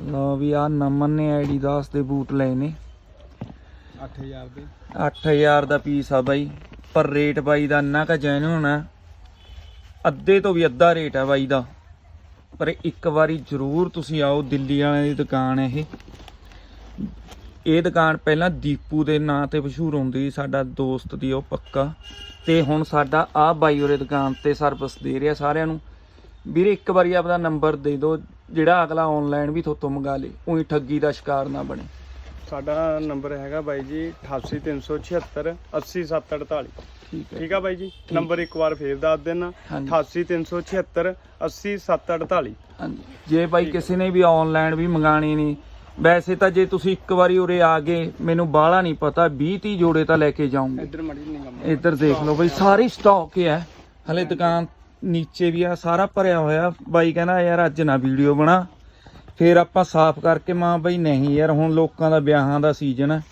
ਲਓ ਵੀ ਆ ਨਮਨ ਨੇ ਐਡੀਦਾਸ ਦੇ ਬੂਟ ਲਏ ਨੇ। 8000 ਦੇ। 8000 ਦਾ ਪੀਸ ਆ ਬਾਈ। ਪਰ ਰੇਟ ਬਾਈ ਦਾ ਇੰਨਾ ਕਾ ਜੈਨੂਨ ਆ। ਅੱਧੇ ਤੋਂ ਵੀ ਅੱਧਾ ਰੇਟ ਆ ਬਾਈ ਦਾ। ਪਰ ਇੱਕ ਵਾਰੀ ਜ਼ਰੂਰ ਤੁਸੀਂ ਆਓ ਦਿੱਲੀ ਵਾਲਿਆਂ ਦੀ ਦੁਕਾਨ ਇਹ। ਇਹ ਦੁਕਾਨ ਪਹਿਲਾਂ ਦੀਪੂ ਦੇ ਨਾਂ ਤੇ ਮਸ਼ਹੂਰ ਹੁੰਦੀ ਸੀ ਸਾਡਾ ਦੋਸਤ ਦੀ ਉਹ ਪੱਕਾ। ਤੇ ਹੁਣ ਸਾਡਾ ਆ ਬਾਈ ਉਰੇ ਦੁਕਾਨ ਤੇ ਸਰਵਿਸ ਦੇ ਰਿਹਾ ਸਾਰਿਆਂ ਨੂੰ। ਵੀਰੇ ਇੱਕ ਵਾਰੀ ਆਪਦਾ ਨੰਬਰ ਦੇ ਦਿਓ। ਜਿਹੜਾ ਅਗਲਾ ਆਨਲਾਈਨ ਵੀ ਥੋਤੋਂ ਮੰਗਾ ਲੇ ਉਹੀ ਠੱਗੀ ਦਾ ਸ਼ਿਕਾਰ ਨਾ ਬਣੇ। ਸਾਡਾ ਨੰਬਰ ਹੈਗਾ ਬਾਈ ਜੀ 88376 80748 ਠੀਕ ਹੈ। ਠੀਕ ਆ ਬਾਈ ਜੀ? ਨੰਬਰ ਇੱਕ ਵਾਰ ਫੇਰ ਦੱਸ ਦੇਣਾ। ਹਾਂਜੀ। 88376 80748 ਹਾਂਜੀ। ਜੇ ਬਾਈ ਕਿਸੇ ਨੇ ਵੀ ਆਨਲਾਈਨ ਵੀ ਮੰਗਾਣੀ ਨਹੀਂ ਵੈਸੇ ਤਾਂ ਜੇ ਤੁਸੀਂ ਇੱਕ ਵਾਰੀ ਉਰੇ ਆ ਗਏ ਮੈਨੂੰ ਬਾਹਲਾ ਨਹੀਂ ਪਤਾ 20 30 ਜੋੜੇ ਤਾਂ ਲੈ ਕੇ ਜਾਉਂਗੇ ਇੱਧਰ ਮੜੀ ਨਹੀਂ ਇੱਧਰ ਦੇਖ ਲਓ ਬਈ ਸਾਰੀ ਸਟਾਕ ਹੈ ਹਲੇ ਦੁਕਾਨ ਨੀਚੇ ਵੀ ਆ ਸਾਰਾ ਭਰਿਆ ਹੋਇਆ। ਬਾਈ ਕਹਿੰਦਾ ਯਾਰ ਅੱਜ ਨਾ ਵੀਡੀਓ ਬਣਾ। ਫੇਰ ਆਪਾਂ ਸਾਫ਼ ਕਰਕੇ ਮਾਂ ਬਈ ਨਹੀਂ ਯਾਰ ਹੁਣ ਲੋਕਾਂ ਦਾ ਵਿਆਹਾਂ ਦਾ ਸੀਜ਼ਨ ਹੈ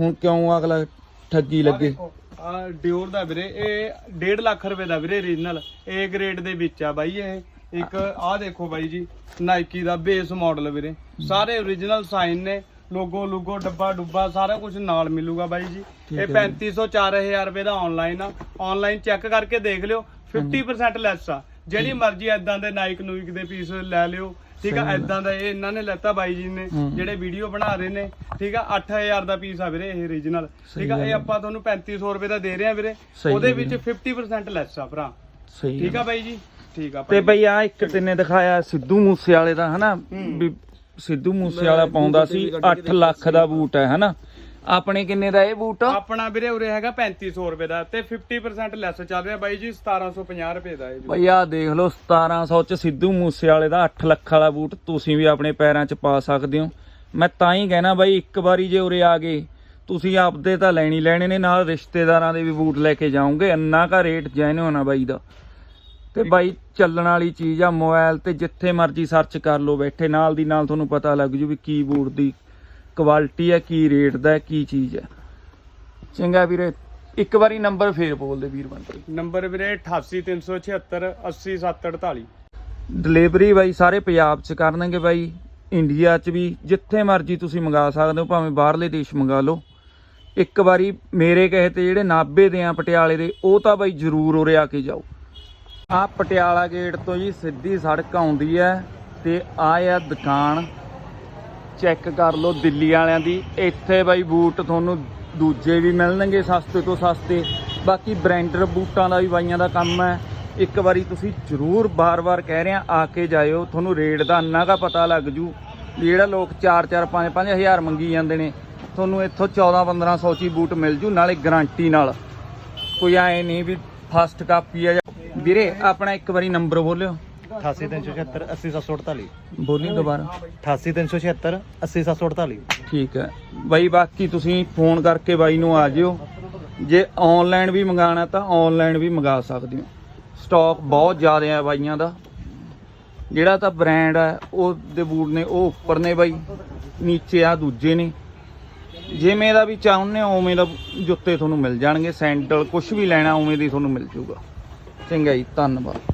ਹੁਣ ਕਿਉਂ ਅਗਲਾ ਠੱਗੀ ਲੱਗੇ? ਆ ਡਿਓਰ ਦਾ ਵੀਰੇ ਇਹ 1.5 ਲੱਖ ਰੁਪਏ ਦਾ ਵੀਰੇ ਰੀਜਨਲ ਏ ਗ੍ਰੇਡ ਦੇ ਵਿੱਚ ਆ ਬਾਈ ਇਹ। ਇੱਕ ਆਹ ਦੇਖੋ ਬਾਈ ਜੀ ਨਾਈਕੀ ਦਾ ਬੇਸ ਮਾਡਲ ਵੀਰੇ। ਸਾਰੇ origignal ਸਾਈਨ ਨੇ। ਲੋਗੋ ਲੂਗੋ ਡੱਬਾ ਡੁੱਬਾ ਸਾਰਾ ਕੁਝ ਨਾਲ ਮਿਲੂਗਾ ਬਾਈ ਜੀ ਇਹ ਹੈ 3500 4000 ਰੁਪਏ ਦਾ ਆਨਲਾਈਨ ਆ ਆਨਲਾਈਨ ਚੈੱਕ ਕਰਕੇ ਦੇਖ ਲਿਓ 50% ਲੈਸ ਆ ਜਿਹੜੀ ਮਰਜ਼ੀ ਐਦਾਂ ਦੇ ਨਾਈਕ ਨੂਈਕ ਦੇ ਪੀਸ ਲੈ ਲਿਓ ਠੀਕ ਆ। ਐਦਾਂ ਦਾ ਇਹ ਇਹਨਾਂ ਨੇ ਲੈਤਾ ਬਾਈ ਜੀ ਨੇ। ਜਿਹੜੇ ਵੀਡੀਓ ਬਣਾ ਰਹੇ ਨੇ ਠੀਕ ਆ 8000 ਦਾ ਪੀਸ ਆ ਵੀਰੇ ਇਹ origignal ਠੀਕ ਆ ਇਹ। ਆਪਾਂ ਤੁਹਾਨੂੰ 3500 ਰੁਪਏ ਦਾ ਦੇ ਰਹੇ ਆ ਵੀਰੇ ਉਹਦੇ ਵਿੱਚ ਆ। 50% ਲੈਸ ਆ ਭਰਾ ਸਹੀ ਠੀਕ। ਆ ਬਾਈ ਜੀ ਠੀਕ ਆ ਤੇ। ਬਈ ਆ ਇੱਕ ਤਿੰਨੇ ਦਿਖਾਇਆ ਸਿੱਧੂ ਮੂਸੇ ਵਾਲੇ ਦਾ ਹਨਾ। ਵੀ ਸਿੱਧੂ ਮੂਸੇ ਵਾਲਾ ਪਾਉਂਦਾ ਸੀ 8 ਲੱਖ ਦਾ ਬੂਟ ਹੈ ਹਨਾ? ਆਪਣੇ ਕਿੰਨੇ ਦਾ ਇਹ ਬੂਟ? ਆਪਣਾ ਵੀਰੇ ਉਰੇ ਹੈਗਾ 3500 ਰੁਪਏ ਦਾ ਤੇ 50% ਲੈਸ ਚੱਲ ਰਿਹਾ ਬਾਈ ਜੀ 1750 ਰੁਪਏ ਦਾ ਇਹ। ਬਈ ਆ ਦੇਖ ਲਓ 1700 ਚ ਸਿੱਧੂ ਮੂਸੇ ਵਾਲੇ ਦਾ 8 ਲੱਖ ਵਾਲਾ ਬੂਟ ਤੁਸੀਂ ਵੀ ਆਪਣੇ ਪੈਰਾਂ 'ਚ ਪਾ ਸਕਦੇ ਹੋ। ਮੈਂ ਤਾਂ ਹੀ ਕਹਿਣਾ ਬਾਈ ਇੱਕ ਵਾਰੀ ਜੇ ਉਰੇ ਆ ਗਏ ਤੁਸੀਂ ਆਪਦੇ ਤਾਂ ਲੈਣੀ ਲੈਣੇ ਨੇ ਨਾਲ ਰਿਸ਼ਤੇਦਾਰਾਂ ਦੇ ਵੀ ਬੂਟ ਲੈ ਕੇ ਜਾਓਗੇ ਇੰਨਾ ਕਾ ਰੇਟ ਜੈਨੂਨ ਆ ਬਾਈ ਦਾ। ਤੇ ਬਾਈ ਚੱਲਣ ਵਾਲੀ ਚੀਜ਼ ਆ ਮੋਬਾਈਲ ਤੇ ਜਿੱਥੇ ਮਰਜ਼ੀ ਸਰਚ ਕਰ ਲਓ ਬੈਠੇ ਨਾਲ ਦੀ ਨਾਲ ਤੁਹਾਨੂੰ ਪਤਾ ਲੱਗ ਜੂ ਵੀ ਕੀ ਬੂਟ ਦੀ ਕੁਆਲਿਟੀ ਹੈ ਕੀ ਰੇਟ ਦਾ ਕੀ ਚੀਜ਼ ਹੈ। ਚੰਗਾ ਵੀਰੇ ਇੱਕ ਵਾਰੀ ਨੰਬਰ ਫੇਰ ਬੋਲ ਦੇ ਵੀਰ ਬੰਦੇ ਨੰਬਰ ਵੀਰੇ 88376 80748 ਡਿਲੀਵਰੀ ਬਾਈ ਸਾਰੇ ਪੰਜਾਬ ਚ ਕਰਨਗੇ ਬਾਈ ਇੰਡੀਆ ਚ ਵੀ ਜਿੱਥੇ ਮਰਜ਼ੀ ਤੁਸੀਂ ਮੰਗਾ ਸਕਦੇ ਹੋ ਭਾਵੇਂ ਬਾਹਰਲੇ ਦੇਸ਼ ਮੰਗਾ ਲਓ। ਇੱਕ ਵਾਰੀ ਮੇਰੇ ਕਹੇ ਤੇ ਜਿਹੜੇ ਨਾਭੇ ਦੇ ਆ ਪਟਿਆਲੇ ਦੇ ਉਹ ਤਾਂ ਬਾਈ ਜ਼ਰੂਰ ਉਰੇ ਆ ਕੇ ਜਾਓ। ਆ ਪਟਿਆਲਾ ਗੇਟ ਤੋਂ ਜੀ ਸਿੱਧੀ ਸੜਕ ਆਉਂਦੀ ਹੈ ਤੇ ਆ ਆ ਦੁਕਾਨ। ਚੈੱਕ ਕਰ ਲਓ ਦਿੱਲੀ ਵਾਲਿਆਂ ਦੀ। ਇੱਥੇ ਬਾਈ ਬੂਟ ਤੁਹਾਨੂੰ ਦੂਜੇ ਵੀ ਮਿਲਣਗੇ ਸਸਤੇ ਤੋਂ ਸਸਤੇ। ਬਾਕੀ ਬ੍ਰਾਂਡਰ ਬੂਟਾਂ ਦਾ ਵੀ ਬਾਈਆਂ ਦਾ ਕੰਮ ਹੈ। ਇੱਕ ਵਾਰੀ ਤੁਸੀਂ ਜ਼ਰੂਰ ਬਾਰ-ਬਾਰ ਕਹਿ ਰਹੇ ਆ ਆ ਕੇ ਜਾਇਓ। ਤੁਹਾਨੂੰ ਰੇਟ ਦਾ ਅੰਨਾ ਕਾ ਪਤਾ ਲੱਗ ਜੂ ਵੀ ਜਿਹੜਾ ਲੋਕ 4-4 5-5 ਹਜ਼ਾਰ ਮੰਗੀ ਜਾਂਦੇ ਨੇ। ਤੁਹਾਨੂੰ ਇੱਥੋਂ 14-1500 ਚ ਹੀ ਬੂਟ ਮਿਲ ਜੂ, ਨਾਲੇ ਗਾਰੰਟੀ ਨਾਲ। ਕੋਈ ਐ ਨਹੀਂ ਵੀ ਫਸਟ ਕਾਪੀ ਆ ਜਾਂ- ਵੀਰੇ ਆਪਣਾ ਇੱਕ ਵਾਰੀ ਨੰਬਰ ਬੋਲਿਓ। 88376 80748 ਬੋਲੀ ਦੁਬਾਰਾ। 88376 80748 ਠੀਕ ਹੈ। ਬਾਈ ਬਾਕੀ ਤੁਸੀਂ ਫੋਨ ਕਰਕੇ ਬਾਈ ਨੂੰ ਆ ਜਿਓ। ਜੇ ਆਨਲਾਈਨ ਵੀ ਮੰਗਾਣਾ ਤਾਂ ਆਨਲਾਈਨ ਵੀ ਮੰਗਾ ਸਕਦੇ ਹੋ। ਸਟਾਕ ਬਹੁਤ ਜ਼ਿਆਦਾ ਹੈ ਬਾਈਆਂ ਦਾ। ਜਿਹੜਾ ਤਾਂ ਬ੍ਰਾਂਡ ਹੈ ਉਹ ਦੇ ਬੂਟ ਨੇ ਉਹ ਉੱਪਰ ਨੇ ਬਾਈ। ਨੀਚੇ ਆ ਦੂਜੇ ਨੇ। ਜਿਵੇਂ ਦਾ ਵੀ ਚਾਹੁੰਦੇ ਹੋ ਉਵੇਂ ਦਾ ਜੁੱਤੇ ਤੁਹਾਨੂੰ ਮਿਲ ਜਾਣਗੇ। ਸੈਂਡਲ ਕੁਝ ਵੀ ਲੈਣਾ ਉਵੇਂ ਦੀ ਤੁਹਾਨੂੰ ਮਿਲ ਜੂਗਾ ਚੰਗਾ ਜੀ ਧੰਨਵਾਦ